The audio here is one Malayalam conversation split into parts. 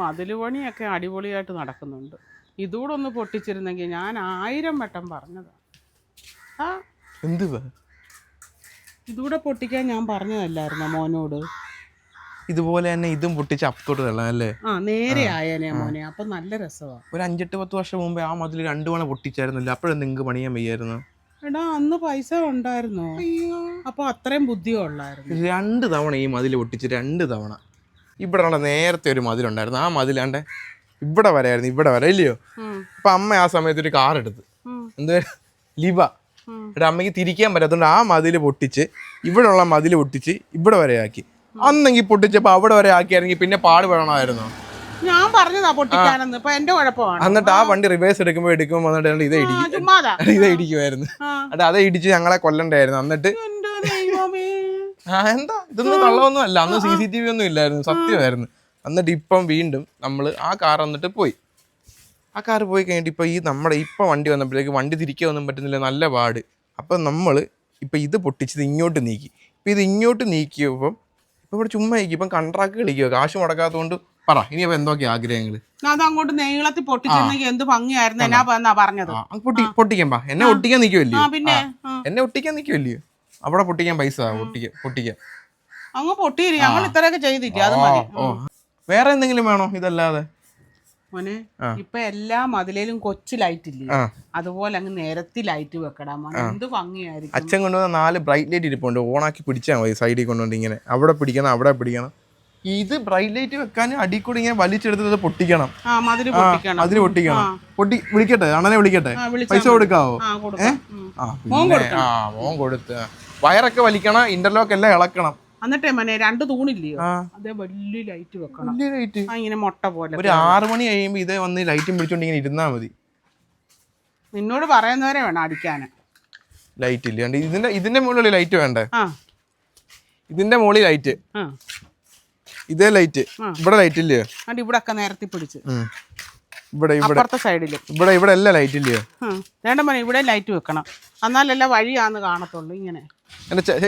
മതിൽ പണിയൊക്കെ അടിപൊളിയായിട്ട് നടക്കുന്നുണ്ട്. ഇതുകൂടെ ഒന്ന് പൊട്ടിച്ചിരുന്നെങ്കിൽ ഞാൻ ആയിരം വട്ടം പറഞ്ഞതാണ് ആ എന്തുവാ ഇതുകൂടെ പൊട്ടിക്കാൻ ഞാൻ പറഞ്ഞതല്ലായിരുന്നോ മോനോട്? ഇതുപോലെ തന്നെ ഇതും പൊട്ടിച്ച് അപ്പത്തോട്ട് തള്ളാം അല്ലേ? ആ നേരെ ആയേനെ മോനെ. അപ്പൊ നല്ല രസമാണ് ഒരു അഞ്ചെട്ട് പത്ത് വർഷം മുമ്പേ ആ മതിൽ രണ്ടു മണ പൊട്ടിച്ചായിരുന്നില്ല. അപ്പോഴും നിങ്ങൾക്ക് പണിയാൻ വയ്യായിരുന്നു? എടാ അന്ന് പൈസ ഉണ്ടായിരുന്നു? അപ്പൊ അത്രയും ബുദ്ധി ഉള്ളായിരുന്നു രണ്ട് തവണ ഈ മതിൽ പൊട്ടിച്ച് രണ്ട് തവണ. ഇവിടെ ഉള്ള നേരത്തെ ഒരു മതിലുണ്ടായിരുന്നു ആ മതിലാണ്ട് ഇവിടെ വരെയായിരുന്നു ഇവിടെ വരെ ഇല്ലയോ. അപ്പൊ അമ്മ ആ സമയത്ത് ഒരു കാർ എടുത്ത്. ഉം. എന്താ ലിബ. ഇവിടെ അമ്മയ്ക്ക് തിരിക്കാൻ പറ്റാത്തതുകൊണ്ട് ആ മതിൽ പൊട്ടിച്ച് ഇവിടെ ഉള്ള മതിൽ പൊട്ടിച്ച് ഇവിടെ വരെ ആക്കി. അന്നെങ്കിൽ പൊട്ടിച്ചപ്പോ അവിടെ വരെ ആക്കിയായിരുന്നെങ്കിൽ പിന്നെ പാട് വേണമായിരുന്നു? ഞാൻ പറഞ്ഞതാ പൊട്ടിക്കാനെന്ന്. ഇപ്പൊ എന്റെ കുഴപ്പമാണ്. എന്നിട്ട് ആ വണ്ടി റിവേഴ്സ് എടുക്കുമ്പോ എടുക്കുമ്പോ വന്നിട്ട് ഇതേ ഇടിക്കും. ഇതേ ഇടിക്കുമായിരുന്നു. എന്നിട്ട് അതേ ഇടിച്ച് ഞങ്ങളെ കൊല്ലണ്ടായിരുന്നു. എന്നിട്ട് ആ എന്താ? ഇതൊന്നും കള്ളമൊന്നും അല്ല അന്ന് സി സി ടി വി ഒന്നും ഇല്ലായിരുന്നു. സത്യമായിരുന്നു. എന്നിട്ട് ഇപ്പം വീണ്ടും നമ്മൾ ആ കാർ വന്നിട്ട് പോയി. ആ കാർ പോയി കഴിഞ്ഞിട്ട് ഇപ്പം ഈ നമ്മുടെ ഇപ്പം വണ്ടി വന്നപ്പോഴേക്ക് വണ്ടി തിരിക്കാൻ ഒന്നും പറ്റുന്നില്ല. നല്ല പാട്. അപ്പം നമ്മൾ ഇപ്പം ഇത് പൊട്ടിച്ചത് ഇങ്ങോട്ട് നീക്കി. ഇപ്പം ഇത് ഇങ്ങോട്ട് നീക്കിയപ്പം ഇപ്പം ഇവിടെ ചുമ്മാ ഇരിക്കും. ഇപ്പം കൺട്രാക്ട് കളിക്കുക കാശ് മുടക്കാത്തതുകൊണ്ട് പറ. ഇനി അപ്പം എന്തൊക്കെയാ ആഗ്രഹങ്ങൾ അത് അങ്ങോട്ട് നീളത്തിൽ പൊട്ടിച്ചിരുന്നെങ്കിൽ എന്ത് ഭംഗിയായിരുന്നു. എന്നാ എന്നാ പറഞ്ഞത്. പൊട്ടി പൊട്ടിക്കാൻ പാ എന്നെ ഒട്ടിക്കാൻ പിന്നെ? എന്നെ ഒട്ടിക്കാൻ നിൽക്കുമല്ലോ അവിടെ പൊട്ടിക്കാൻ പൈസ പൊട്ടിക്കാൻ പൊട്ടിക്കാൻ അങ്ങ് പൊട്ടിയിരി ഞങ്ങൾ ഇത്രയൊക്കെ ചെയ്തില്ല അത് മതി. ഓ. വേറെ എന്തെങ്കിലും വേണോ ഇതല്ലാതെ? മോനെ. ഇപ്പൊ എല്ലാ മതിലേലും കൊച്ചു ലൈറ്റ് ഇല്ലേ? അതുപോലെ അങ്ങ് നേരത്തിൽ ലൈറ്റ് വെക്കടാ മോനെ എന്ത് ഭംഗിയായിരിക്കും. അച്ഛൻ കൊണ്ടുവന്ന നാല് ബ്രൈറ്റ് ലൈറ്റ് ഇരിപ്പുണ്ട് ഓണാക്കി പിടിച്ചാൽ മതി സൈഡിൽ കൊണ്ടുവന്ന് ഇങ്ങനെ. അവിടെ പിടിക്കണം അവിടെ പിടിക്കണം. ഇത് ബ്രൈറ്റ് ലൈറ്റ് വെക്കാൻ അടി കൂടി ഇങ്ങനെ വലിച്ചെടുത്തത് ഇത് പൊട്ടിക്കണം. അതിന് പൊട്ടിക്കണം. പൊട്ടി വിളിക്കട്ടെ അണനെ വിളിക്കട്ടെ? പൈസ കൊടുക്കാവോ? ഏഹ് ആ മോൻ കൊടുത്ത് വയറൊക്കെ വലിക്കണം ഇന്റർലോക്ക് എല്ലാം ഇളക്കണം. എന്നിട്ടേ മനെ രണ്ട് തൂണില്ലയോ? അതെ വലിയ ലൈറ്റ് വെക്കണം. വലിയ ലൈറ്റ് ഇങ്ങനെ മുട്ട പോലെ ഒരു ആറ് മണി കഴിയുമ്പോൾ ഇതേ വന്ന് ലൈറ്റും പിടിച്ചോണ്ട് ഇങ്ങനെ ഇരുന്നാ മതി. നിന്നോട് പറയുന്നവരെ വേണം അടിക്കാന്. ലൈറ്റ് ഇല്ല? ഇതിന്റെ ഇതിന്റെ മുകളിൽ ലൈറ്റ് വേണ്ടേ? ഇതിന്റെ മുകളിൽ ലൈറ്റ് ഇതേ ലൈറ്റ് ഇവിടെ ലൈറ്റ് എന്നിട്ട് ഇവിടെ ഒക്കെ നേരത്തെ പിടിച്ച്. ഇവിടെ ഇവിടെ. അപ്പുറത്തെ സൈഡിലും. ഇവിടെ ഇവിടെ എല്ലാം ലൈറ്റ് ഇല്ലയോ വേണ്ട മോനെ ഇവിടെ ലൈറ്റ് വെക്കണം. എന്നാലല്ല വഴിയാന്ന് കാണത്തുള്ളൂ ഇങ്ങനെ.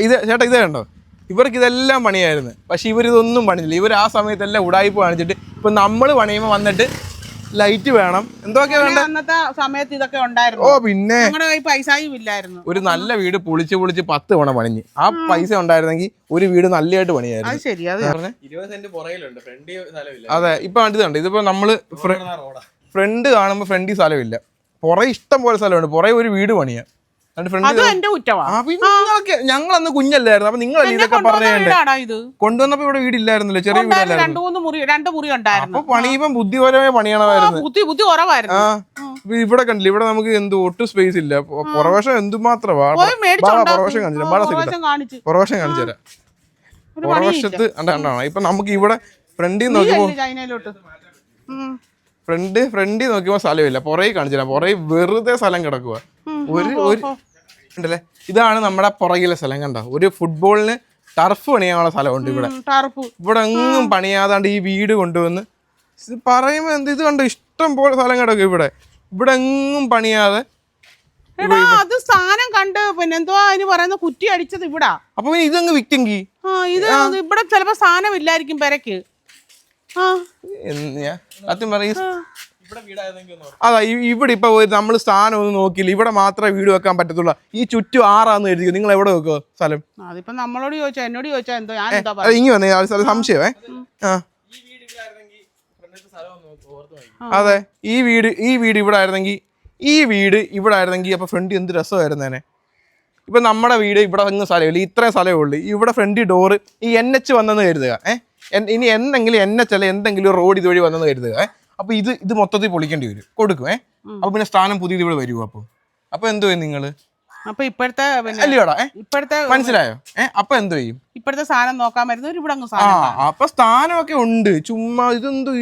ഇത് ചേട്ടാ ഇത് കണ്ടോ? ഇവർക്ക് ഇതെല്ലാം പണിയായിരുന്നു. പക്ഷെ ഇവരിതൊന്നും പണിയില്ല. ഇവർ ആ സമയത്തെല്ലാം ഉടായ്പ കാണിച്ചിട്ട് ഇപ്പൊ നമ്മൾ പണിയുമ്പോൾ വന്നിട്ട് ലൈറ്റ് വേണം. എന്തൊക്കെ വേണ്ട? അന്നത്തെ സമയത്ത് ഇതൊക്കെ ഉണ്ടായിരുന്നു. ഓ പിന്നെ. പൈസയും ഇല്ലായിരുന്നു. ഒരു നല്ല വീട് പൊളിച്ച് പൊളിച്ച് പത്ത് തവണ പണിഞ്ഞ്. ആ പൈസ ഉണ്ടായിരുന്നെങ്കിൽ ഒരു വീട് നല്ലതായിട്ട് പണിയായിരുന്നു. അത് ശരി അത് പറഞ്ഞേ? ഇരുപത് സെന്റ് പുറകിലുണ്ട്. ഫ്രണ്ട് സ്ഥലമില്ല അതെ ഇപ്പൊ കണ്ടിട്ടുണ്ട്. കണ്ടോ ഇതിപ്പോ നമ്മൾ റോഡാ. ഫ്രണ്ട് കാണുമ്പോൾ ഫ്രണ്ടിൽ സ്ഥലമില്ല. പുറകെ ഇഷ്ടം പോലെ സ്ഥലമുണ്ട്. പുറകെ ഒരു വീട് പണിയാ. ഫ്രണ്ട് ഞങ്ങൾ അന്ന് കുഞ്ഞല്ലായിരുന്നു. അപ്പൊ നിങ്ങൾ ഇതൊക്കെ പറഞ്ഞേ കൊണ്ടുവന്നപ്പോ ഇവിടെ വീടില്ലായിരുന്നല്ലോ. ചെറിയ വീടല്ലായിരുന്നു. പണിയുമ്പം ബുദ്ധിപരമായി പണിയണമായിരുന്നു ബുദ്ധി ബുദ്ധി കുറവായിരുന്നു. ഇവിടെ കണ്ടില്ല. ഇവിടെ നമുക്ക് എന്ത് ഒട്ടും സ്പേസ് ഇല്ല. പുറവശം എന്തുമാത്രമാ മേടിച്ചോണ്ടാ പുറവശം കാണിച്ചു പുറവശം തരാം. പുറവശത്ത് ഇപ്പൊ നമുക്ക് ഇവിടെ ഫ്രണ്ടിൽ നീ ഫ്രണ്ട് ഫ്രണ്ടിൽ നോക്കുമ്പോ സ്ഥലമില്ല. പുറകെ കാണിച്ചില്ല. പുറകെ വെറുതെ സ്ഥലം കിടക്കുക ഒരു ഒരു ഉണ്ടല്ലേ? ഇതാണ് നമ്മുടെ പുറകിലെ സ്ഥലം കണ്ടോ? ഒരു ഫുട്ബോളിന് ടർഫ് പണിയാനുള്ള സ്ഥലമുണ്ട് ഇവിടെ. ഇവിടെ എങ്ങും പണിയാതാണ്ട് ഈ വീട് കൊണ്ടുവന്ന് ഇത് പറയുമ്പോ എന്ത് ഇത് കണ്ടോ? ഇഷ്ടം പോലെ സ്ഥലം കിടക്കും ഇവിടെ. ഇവിടെ എങ്ങും പണിയാതെ എടാ അത് സ്ഥാനം കണ്ട് പിന്നെ എന്തുവാ അതിന് പറയുന്ന കുറ്റി അടിച്ചത് ഇവിടാ. അപ്പൊ ഇതങ്ങ് വിറ്റെങ്കി? ആ ഇത് ഇവിടെ ചിലപ്പോ സ്ഥാനം ഇല്ലായിരിക്കും പെരക്ക് സത്യം പറയും. ഒന്ന് അതാ ഇവിടെ ഇപ്പൊ നമ്മൾ സ്ഥാനം ഒന്നും നോക്കിയില്ല. ഇവിടെ മാത്രമേ വീട് വെക്കാൻ പറ്റത്തുള്ളൂ. ഈ ചുറ്റും ആറാന്ന് എഴുതി നിങ്ങൾ എവിടെ വെക്കോ സ്ഥലം? അതിപ്പോ നമ്മളോട് ചോദിച്ചാ എന്നോട് ചോദിച്ചാ എന്തോ ഞാൻ ഇങ്ങി വന്നേ. സംശയമേ ആ. ഒന്ന് അതെ ഈ വീട് ഈ വീട് ഇവിടെ ആയിരുന്നെങ്കിൽ ഈ വീട് ഇവിടെ ആയിരുന്നെങ്കിൽ അപ്പൊ ഫ്രണ്ട് എന്ത് രസമായിരുന്നേനെ? ഇപ്പൊ നമ്മുടെ വീട് ഇവിടെ അങ്ങ് സ്ഥലമില്ല ഇത്രയും സ്ഥലമേ ഉള്ളൂ. ഇവിടെ ഫ്രണ്ട് ഡോറ് ഈ എൻ എച്ച് വന്നെന്ന് കരുതുക ഏഹ് ഇനി എന്തെങ്കിലും എന്നെ ചില എന്തെങ്കിലും റോഡ് ഇതുവഴി വന്നെന്ന് കരുതുക അപ്പൊ ഇത് ഇത് മൊത്തത്തിൽ പൊളിക്കേണ്ടി വരും. കൊടുക്കും ഏഹ് അപ്പൊ പിന്നെ സ്ഥാനം പുതിയത് ഇവിടെ വരുമോ അപ്പൊ. അപ്പൊ എന്തോ നിങ്ങൾ? അപ്പൊ ഇപ്പോഴത്തെ അല്ലയോടാ ഇപ്പോഴത്തെ മനസ്സിലായോ? ഏഹ് അപ്പൊ എന്തോ ചെയ്യും? ഇപ്പോഴത്തെ സാധനം നോക്കാൻ വരുന്നവർ ഇവിടെ അങ്ങ് ആ സാധനം അപ്പൊ സ്ഥാനമൊക്കെ ഉണ്ട്. ചുമ്മാ ഇതെന്തോ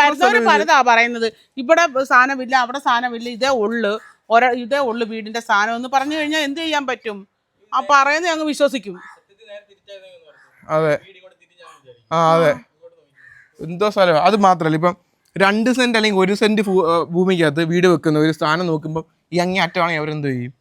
വരുന്നവര് പലതാ പറയുന്നത്. ഇവിടെ സാധനമില്ല അവിടെ സാധനമില്ല ഇതേ ഉള്ളു. ഒരാ ഇതേ ഉള്ളു വീടിന്റെ സാധനം എന്ന് പറഞ്ഞു കഴിഞ്ഞാൽ എന്ത് ചെയ്യാൻ പറ്റും? ആ പറയുന്നത് ഞങ്ങൾ വിശ്വസിക്കും. അതെ. ആ അതെ. എന്തോ സ്ഥലം അത് മാത്രമല്ല ഇപ്പം രണ്ട് സെന്റ് അല്ലെങ്കിൽ ഒരു സെന്റ് ഭൂമിക്കകത്ത് വീട് വെക്കുന്ന ഒരു സ്ഥാനം നോക്കുമ്പോൾ ഈ അങ്ങേ അറ്റമാണെങ്കിൽ അവരെന്ത് ചെയ്യും?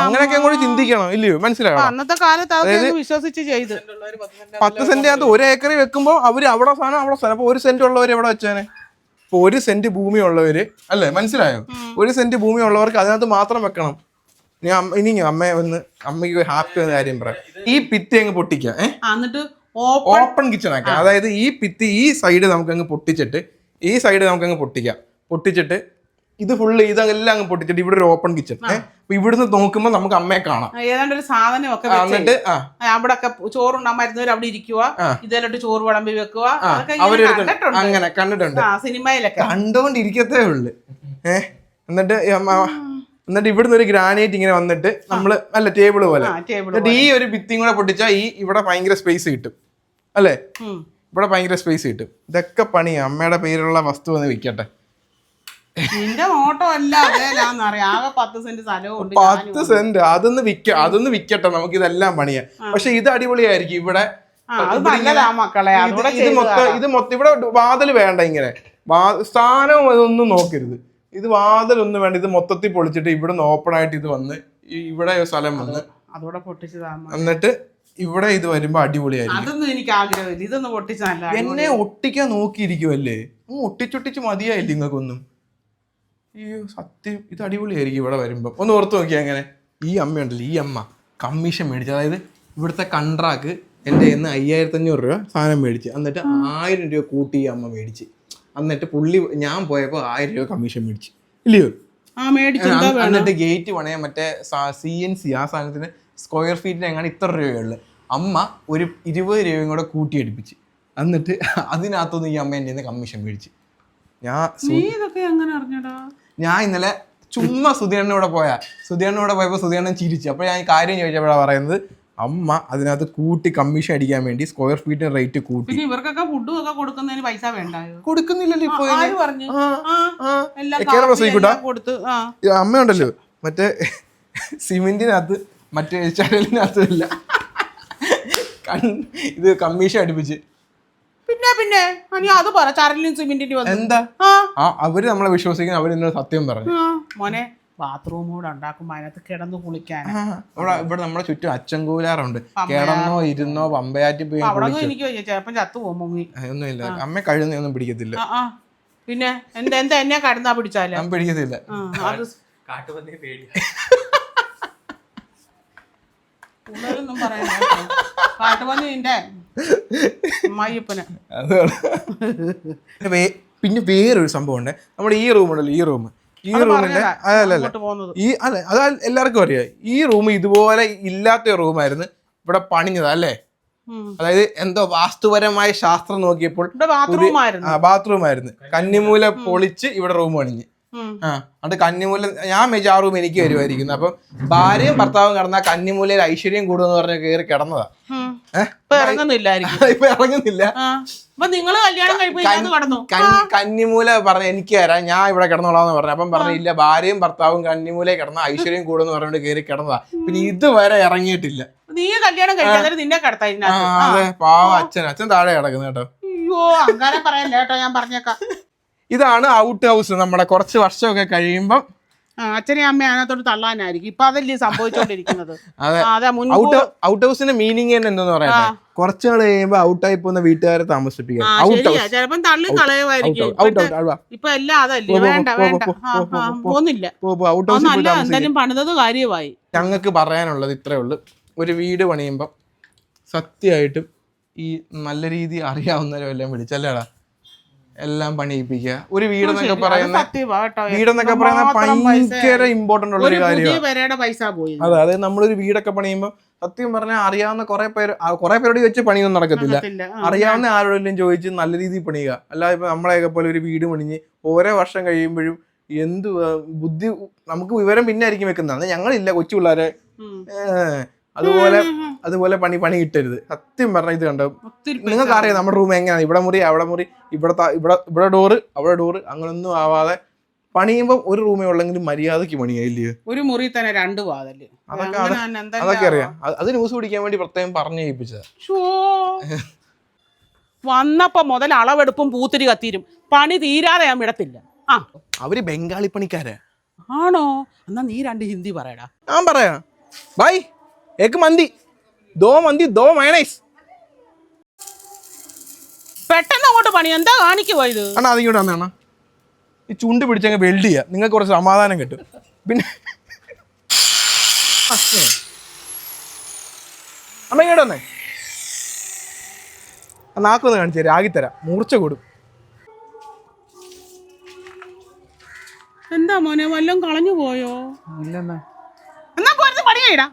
അങ്ങനെയൊക്കെ അങ്ങോട്ട് ചിന്തിക്കണം ഇല്ലയോ? മനസ്സിലായോ? അന്നത്തെ കാലത്ത് വിശ്വസിച്ച് ചെയ്ത്. പത്ത് സെന്റ് പത്ത് സെന്റ് അകത്ത് ഒരു ഏക്കർ വെക്കുമ്പോൾ അവർ അവിടെ സാധനം അവിടെ സ്ഥലം. അപ്പൊ ഒരു സെന്റ് ഉള്ളവർ എവിടെ വെച്ചേനെ? ഇപ്പൊ ഒരു സെന്റ് ഭൂമി ഉള്ളവര് അല്ലേ? മനസ്സിലായോ? ഒരു സെന്റ് ഭൂമി ഉള്ളവർക്ക് അതിനകത്ത് മാത്രം വെക്കണം. ഞാൻ ഇനി അമ്മയെ വന്ന് അമ്മയ്ക്ക് ഹാപ്പി എന്ന കാര്യം പറയാം. ഈ പിത്തി അങ്ങ് പൊട്ടിക്കാം എന്നിട്ട് ഓപ്പൺ കിച്ചൺ ആക്കാം. അതായത് ഈ ഭിത്തി ഈ സൈഡ് നമുക്ക് അങ്ങ് പൊട്ടിച്ചിട്ട് ഈ സൈഡ് നമുക്ക് അങ്ങ് പൊട്ടിക്കാം. പൊട്ടിച്ചിട്ട് ഇത് ഫുള്ള് ഇതെല്ലാം അങ്ങ് പൊട്ടിച്ചിട്ട് ഇവിടെ ഒരു ഓപ്പൺ കിച്ചൺ അപ്പൊ ഇവിടുന്ന് നോക്കുമ്പോൾ നമുക്ക് അമ്മയെ കാണാം. ഏതാണ്ട് ഒരു സാധനം ഒക്കെ എന്നിട്ട് അവിടെ ഒക്കെ ചോറുണ്ടാൻ മരുന്നവർ അവിടെ ഇരിക്കുക. ഇതിലോട്ട് ചോറ് വിളമ്പി വെക്കുക അങ്ങനെ കണ്ടിട്ടുണ്ട്. സിനിമയിലൊക്കെ. കണ്ടോണ്ടിരിക്കത്തേ ഉള്ളു ഏഹ് എന്നിട്ട് എന്നിട്ട് ഇവിടുന്ന് ഒരു ഗ്രാനൈറ്റ് ഇങ്ങനെ വന്നിട്ട് നമ്മൾ അല്ല ടേബിൾ പോലെ. എന്നിട്ട് ഈ ഒരു ഭിത്തിയും കൂടെ പൊട്ടിച്ചാൽ ഈ ഇവിടെ ഭയങ്കര സ്പേസ് കിട്ടും. അല്ലേ? ഇവിടെ ഭയങ്കര സ്പേസ് കിട്ടും. ഇതൊക്കെ പണി അമ്മയുടെ പേരുള്ള വസ്തു വന്ന് വിൽക്കട്ടെ. നിന്റെ ഓട്ടോ അല്ല പത്ത് സെന്റ് അതൊന്ന് വിക്ക അതൊന്ന് വിക്കട്ടെ നമുക്ക്. ഇതെല്ലാം പണിയാ. പക്ഷെ ഇത് അടിപൊളിയായിരിക്കും ഇവിടെ. ഇത് മൊത്തം ഇത് മൊത്തം ഇവിടെ വാതിൽ വേണ്ട ഇങ്ങനെ. സ്ഥാനവും സ്ഥാനം അതൊന്നും നോക്കരുത്. ഇത് വാതിൽ ഒന്നും വേണ്ട ഇത് മൊത്തത്തിൽ പൊളിച്ചിട്ട് ഇവിടെ നിന്ന് ഓപ്പൺ ആയിട്ട് ഇത് വന്ന് ഇവിടെ സ്ഥലം വന്ന് അതോടെ പൊട്ടിച്ചതാ. എന്നിട്ട് ഇവിടെ ഇത് വരുമ്പോ അടിപൊളിയായിരിക്കും. അതൊന്നും എനിക്ക് ആഗ്രഹമില്ല. ഇതൊന്ന് പൊട്ടിച്ച് നല്ല എന്നെ ഒട്ടിക്കാൻ നോക്കിയിരിക്കുമല്ലേ ഒട്ടിച്ചൊട്ടിച്ച് മതിയായില്ല നിങ്ങൾക്കൊന്നും? അയ്യോ സത്യം ഇത് അടിപൊളിയായിരിക്കും ഇവിടെ വരുമ്പോ. ഒന്ന് ഓർത്ത് നോക്കിയാ അങ്ങനെ. ഈ അമ്മ ഉണ്ടല്ലോ ഈ അമ്മ. കമ്മീഷൻ മേടിച്ചു അതായത് ഇവിടുത്തെ കൺട്രാക്ക് എന്റെ കയ്യിൽ നിന്ന് അയ്യായിരത്തി അഞ്ഞൂറ് രൂപ സാധനം മേടിച്ച് എന്നിട്ട് ആയിരം രൂപ കൂട്ടി ഈ അമ്മ മേടിച്ച്. എന്നിട്ട് പുള്ളി ഞാൻ പോയപ്പോൾ ആയിരം രൂപ കമ്മീഷൻ മേടിച്ചു. ഇല്ലയോ? എന്നിട്ട് ഗേറ്റ് പണയാൻ മറ്റേ സി എൻ സി ആ സാധനത്തിന് സ്ക്വയർ ഫീറ്റിന് എങ്ങനെ ഇത്ര രൂപയുള്ളു അമ്മ ഒരു ഇരുപത് രൂപയും കൂടെ കൂട്ടിയെടുപ്പിച്ച് എന്നിട്ട് അതിനകത്തുനിന്ന് ഈ അമ്മ എന്റെ നിന്ന് കമ്മീഷൻ മേടിച്ച്. ഞാൻ ഞാൻ ഇന്നലെ ചുമ്മാ കൂടെ പോയാ. പോയപ്പോ പോയപ്പോൾ സുധീറിനെ ചിരിച്ചു. അപ്പോൾ ഞാൻ ഈ കാര്യം ചോദിച്ചപ്പോഴാണ് പറയുന്നത് അമ്മ അതിനകത്ത് കൂട്ടി കമ്മീഷൻ അടിക്കാൻ വേണ്ടി സ്ക്വയർ ഫീറ്റിന് റേറ്റ് കൂട്ടി. പിന്നെ ഇവർക്കൊക്കെ ഫുഡും ഒക്കെ കൊടുക്കുന്നതിന് പൈസ വേണ്ടായോ? കൊടുക്കുന്നില്ലല്ലോ ഇപ്പൊ ആര് പറഞ്ഞു? ആ, ആ, ആ. എല്ലാം എക്കേടെ കാപ്പി പ്രസവിക്കൂട്ടാ? എല്ലാം കൊടുത്ത് ആ. ഈ അമ്മയുണ്ടല്ലോ മറ്റേ സിമെന്റിനകത്ത് മറ്റേ ചരലിനകത്തും ഇല്ല ഇത് കമ്മീഷൻ അടുപ്പിച്ച്. പിന്നെ പിന്നെ. അനി അത് പറ ചരലിനും സിമെന്റിനും വന്നു എന്താ? ആ. ആ അവർ നമ്മളെ വിശ്വസിക്കുന്ന. അവർ എന്നോട് സത്യം പറഞ്ഞു. ആ, മോനെ. ബാത്റൂം കൂടെ ഉണ്ടാക്കുമ്പോ അതിനകത്ത് കിടന്ന് കുളിക്കാൻ. ഇവിടെ ഇവിടെ നമ്മുടെ ചുറ്റും അച്ചൻകൂലാറുണ്ട്. കിടന്നോ ഇരുന്നോ പമ്പയാറ്റി പോയി അവിടെ ഒന്നും എനിക്ക് വയ്യ. ചിലപ്പം ചത്തു പോകും മുങ്ങി ഒന്നുമില്ല. അമ്മ കഴുന്നൊന്നും പിടിക്കത്തില്ല. ആ ആ. പിന്നെ എന്താ എന്താ എന്നെ കടന്നാ പിടിച്ചാലോ? ഞാൻ പിടിക്കത്തില്ല. ആ, അത് കാട്ടുപന്നിയെ പേടിയാ. കൂടുതലൊന്നും പറയണ്ട. കാട്ടുപന്നി നിന്റെ പിന്നെ വേ- പിന്നെ വേറൊരു സംഭവം ഉണ്ട് നമ്മുടെ ഈ റൂം ഉണ്ടല്ലോ ഈ റൂം. ഈ റൂമിന്റെ അതല്ല ഈ അല്ല അത് എല്ലാവർക്കും അറിയാം. ഈ റൂം ഇതുപോലെ ഇല്ലാത്ത റൂമായിരുന്നു ഇവിടെ പണിഞ്ഞത് അല്ലേ? അതായത് എന്തോ വാസ്തുപരമായ ശാസ്ത്രം നോക്കിയപ്പോൾ ബാത്റൂം ആയിരുന്നു. കന്നിമൂല പൊളിച്ച് ഇവിടെ റൂം പണിഞ്ഞ്. ആ അത് കന്നിമൂല ഞാൻ മെജാറൂം ആ റൂം എനിക്ക് വരുമായിരിക്കുന്നു. അപ്പം ഭാര്യയും ഭർത്താവും കിടന്ന കന്നിമൂലയിൽ ഐശ്വര്യം കൂടുമെന്ന് പറഞ്ഞ് കയറി കിടന്നതാ. ഇപ്പൊ ഇറങ്ങുന്നില്ലായിരിക്കും. ഇപ്പൊ ഇറങ്ങുന്നില്ല. ആ. അപ്പൊ നിങ്ങൾ കല്യാണം കടന്നു? കന്നിമൂല പറഞ്ഞ എനിക്ക് തരാം. ഞാൻ ഇവിടെ കിടന്നോളാന്ന് പറഞ്ഞു. അപ്പം പറഞ്ഞു ഇല്ല ഭാര്യയും ഭർത്താവും കന്നിമൂലെ കിടന്ന ഐശ്വര്യം കൂടുമെന്ന് പറഞ്ഞോണ്ട് കയറി കിടന്നതാ. പിന്നെ ഇതുവരെ ഇറങ്ങിയിട്ടില്ല. നീ കല്യാണം കഴിക്കാതെ നിന്നെ കടത്താ അതെ പാവ അച്ഛൻ. അച്ഛൻ താഴെ കിടക്കുന്നു കേട്ടോ. അയ്യോ അങ്ങനെ പറയല്ല കേട്ടോ ഞാൻ പറഞ്ഞേക്കാം. ഇതാണ് ഔട്ട് ഹൗസ്. നമ്മുടെ കുറച്ച് വർഷമൊക്കെ കഴിയുമ്പം ആ, അച്ഛനെ അമ്മ അതിനകത്തോട്ട് തള്ളാനായിരിക്കും. ഇപ്പൊ അതല്ലേ സംഭവിച്ചോണ്ടിരിക്കുന്നത്. ഔട്ട് ഹൗസിന്റെ മീനിങ് തന്നെ എന്തെന്ന് പറയട്ടെ കുറച്ച് നാൾ കഴിയുമ്പോ ഔട്ടായി പോകുന്ന വീട്ടുകാരെ താമസിപ്പിക്കാം ഔട്ട് ഹൗസ് ചിലപ്പം തള്ളി കളയുമായിരിക്കും. ഇപ്പൊ എല്ലാം അതല്ലേ. വേണ്ട വേണ്ട. പോന്നില്ല എന്തായാലും പണിതത് കാര്യമായി. ഞങ്ങൾക്ക് പറയാനുള്ളത് ഇത്രേ ഉള്ളൂ. ഒരു വീട് പണിയുമ്പം സത്യമായിട്ടും ഈ നല്ല രീതി അറിയാവുന്നവരെല്ലാം വിളിച്ചല്ലേടാ എല്ലാം പണിയിപ്പിക്കുക. ഒരു വീടെന്നൊക്കെ പറയുന്ന വീടെന്നൊക്കെ പറയുന്ന ഭയങ്കര ഇമ്പോർട്ടന്റ് ഉള്ള ഒരു കാര്യമാണ് അതെ അതായത് നമ്മളൊരു വീടൊക്കെ പണിയുമ്പോൾ സത്യം പറഞ്ഞാൽ അറിയാവുന്ന കുറെ പേര് കുറെ പേരോട് ചോദിച്ച് പണിയൊന്നും നടക്കത്തില്ല. അറിയാവുന്ന ആരോടെങ്കിലും ചോദിച്ച് നല്ല രീതിയിൽ പണിയുക. അല്ലാതെ ഇപ്പൊ നമ്മളെയൊക്കെ പോലെ ഒരു വീട് പണിഞ്ഞ് ഓരോ വർഷം കഴിയുമ്പോഴും എന്ത് ബുദ്ധി നമുക്ക് വിവരം പിന്നെ ആയിരിക്കും വെക്കുന്നത് ഞങ്ങളില്ല കൊച്ചു പിള്ളേരെ. അതുപോലെ അതുപോലെ പണി പണി കിട്ടരുത് സത്യം പറഞ്ഞ ഇത് കണ്ടു? നിങ്ങൾക്ക് അറിയാം നമ്മുടെ റൂം എങ്ങനെയാണ് ഇവിടെ മുറി അവിടെ മുറി ഇവിടെ ഇവിടെ ഇവിടെ ഡോറ് അവിടെ ഡോറ് അങ്ങനൊന്നും ആവാതെ പണിയുമ്പോൾ ഒരു റൂമേ ഉള്ളെങ്കിലും മര്യാദയ്ക്ക് പണിയായില്ലേ ഒരു മുറി തന്നെ രണ്ട് വാതൽ. അതൊക്കെ അറിയാം. അത് ന്യൂസ് പിടിക്കാൻ വേണ്ടി പ്രത്യേകം പറഞ്ഞു കേൾപ്പിച്ചതാ ശ്ശോ. വന്നപ്പോ മുതൽ അളവെടുപ്പും പൂത്തിരി കത്തിരും. പണി തീരാതെ ഞാൻ വിടത്തില്ല. ആ. അവർ ബംഗാളി പണിക്കാരാ. ആണോ? എന്നാ നീ രണ്ട് ഹിന്ദി പറയടാ. ഞാൻ പറയാ. By. Ek mandi though mandi though mayonnaise പെട്ടെന്ന് അങ്ങോട്ട് പണി. എന്താ കാണിക്കുവാ ഇത്? അണ്ണാ അതിങ്ങോട്ട് വന്നേ അണ്ണാ. ഈ ചുണ്ട് പിടിച്ചങ്ങ് വെൽഡ് ചെയ്യുക നിങ്ങൾക്ക് കുറച്ച് സമാധാനം കിട്ടും. പിന്നെ. അമ്മ ഇങ്ങോട്ട് വന്നേ. നാക്കൊന്ന് കാണിച്ചു തരാം. ആകിത്തരാം മൂർച്ച കൂടും. എന്താ മോനെ വല്ലതും കളഞ്ഞു പോയോ? ഇല്ലെന്നാ. എന്നാ പോരുന്ന് പണി ചെയ്യടാ